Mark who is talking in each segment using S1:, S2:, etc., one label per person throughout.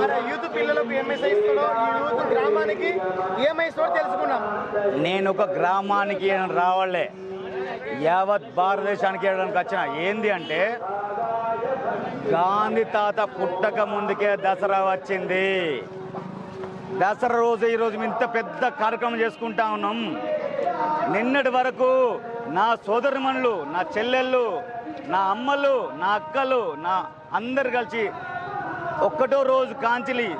S1: మరి యూత్ పిల్లలకు ఎంఎస్ఐ ఇస్తాడో ఈ యూత్ గ్రామానికి తెలుసుకున్నాం
S2: నేను ఒక గ్రామానికి రావాలే యావత్ భారతదేశానికి వెళ్ళడానికి వచ్చిన. ఏంది అంటే గాంధీ తాత పుట్టక ముందుకే దసరా వచ్చింది. దసరా రోజు ఈరోజు మేము ఇంత పెద్ద కార్యక్రమం చేసుకుంటా ఉన్నాం. నిన్నటి వరకు నా సోదరిమణులు నా చెల్లెళ్ళు నా అమ్మలు నా అక్కలు నా అందరు కలిసి ఒక్కటో రోజు కాంచిలి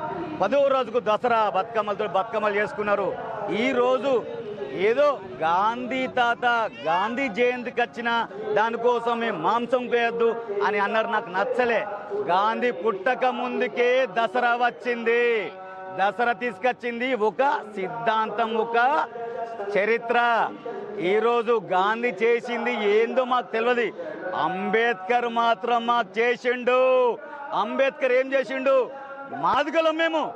S2: పదో రోజుకు దసరా బతుకమ్మలతో బతుకమ్మలు చేసుకున్నారు. ఈ రోజు ఏదో గాంధీ తాత గాంధీ జయంతికి వచ్చిన దానికోసం మేము మాంసం కోయొద్దు అని అన్నారు. నాకు నచ్చలే. గాంధీ పుట్టక ముందుకే దసరా వచ్చింది. దసరా తీసుకొచ్చింది ఒక సిద్ధాంతం ఒక చరిత్ర. ఈరోజు గాంధీ చేసింది ఏందో మాకు తెలియదు అంబేద్కర్ మాత్రం మాకు చేసిండు. అంబేద్కర్ ఏం చేసిండు? మాదిగలం మేము.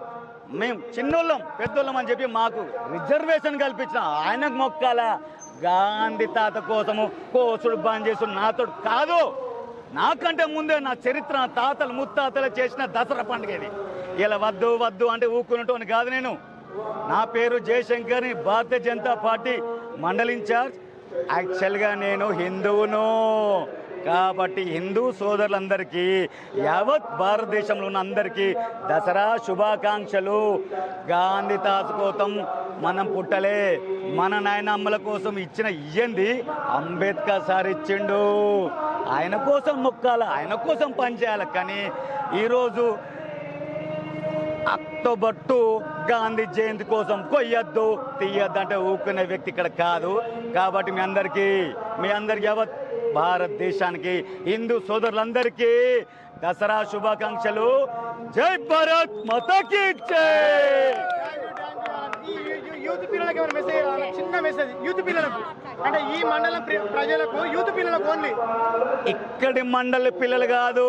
S2: మేము చిన్నోళ్ళం పెద్దోళ్ళం అని చెప్పి మాకు రిజర్వేషన్ కల్పించిన. ఆయనకు మొక్కాల. గాంధీ తాత కోసము కోసుడు బంద్ చేసు నాతో కాదు. నాకంటే ముందే నా చరిత్ర తాతలు ముత్తాతలు చేసిన దసరా పండుగ ఇది. ఇలా వద్దు వద్దు అంటే ఊక్కున్నట్టు కాదు నేను. నా పేరు జయశంకర్ని భారతీయ జనతా పార్టీ మండలి ఇన్ఛార్జ్. యాక్చువల్గా నేను హిందువును. కాబట్టి హిందూ సోదరులందరికీ యావత్ భారతదేశంలో ఉన్న అందరికీ దసరా శుభాకాంక్షలు. గాంధీ తాత కోసం మనం పుట్టలే. మన నాయనమ్మల కోసం ఇచ్చిన ఇయ్యంది అంబేద్కర్ సార్ ఇచ్చిండు. ఆయన కోసం మొక్కాల ఆయన కోసం పనిచేయాలి. కానీ ఈరోజు అక్టోబర్ టూ గాంధీ జయంతి కోసం కొయ్యొద్దు తీయొద్దు అంటే ఊకునే వ్యక్తి ఇక్కడ కాదు. కాబట్టి మీ అందరికీ మీ అందరికి యావత్ భారతదేశానికి హిందూ సోదరులందరికీ దసరా శుభాకాంక్షలు. జై భారత్ మతకి జై!
S1: యూత్ పిల్లలకు ఏమైనా మెసేజ్ చిన్న మెసేజ్ యూత్ పిల్లలకు. అంటే ఈ మండలం ప్రజలకు యూత్ పిల్లలకు ఓన్లీ
S2: ఇక్కడి మండలి పిల్లలు కాదు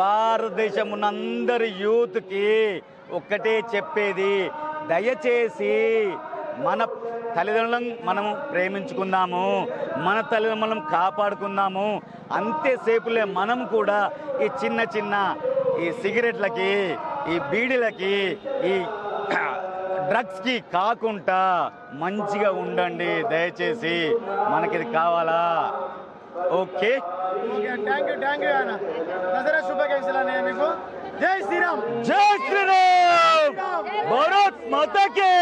S2: భారతదేశం అందరి యూత్కి ఒక్కటే చెప్పేది. దయచేసి మన తల్లిదండ్రులను మనము ప్రేమించుకుందాము మన తల్లిదండ్రులను కాపాడుకుందాము. అంతేసేపులే మనం కూడా ఈ చిన్న చిన్న ఈ సిగరెట్లకి ఈ బీడీలకి ఈ డ్రగ్స్కి కాకుండా మంచిగా ఉండండి దయచేసి. మనకిది కావాలా? Okay.
S1: Thank you thank you అన్న దసరా శుభాకాంక్షలు అన్నయ్య మీకు. జై శ్రీరామ్.
S2: జై శ్రీరామ్! భారత్ మాతకే!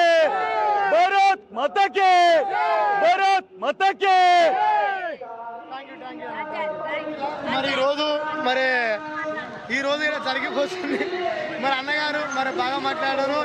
S2: భారత్ మాతకే! భారత్ మాతకే!
S1: మరి ఈరోజు మరి ఈ రోజు ఇలా జరిగిపోతుంది. మరి అన్నగారు మరి బాగా మాట్లాడారు.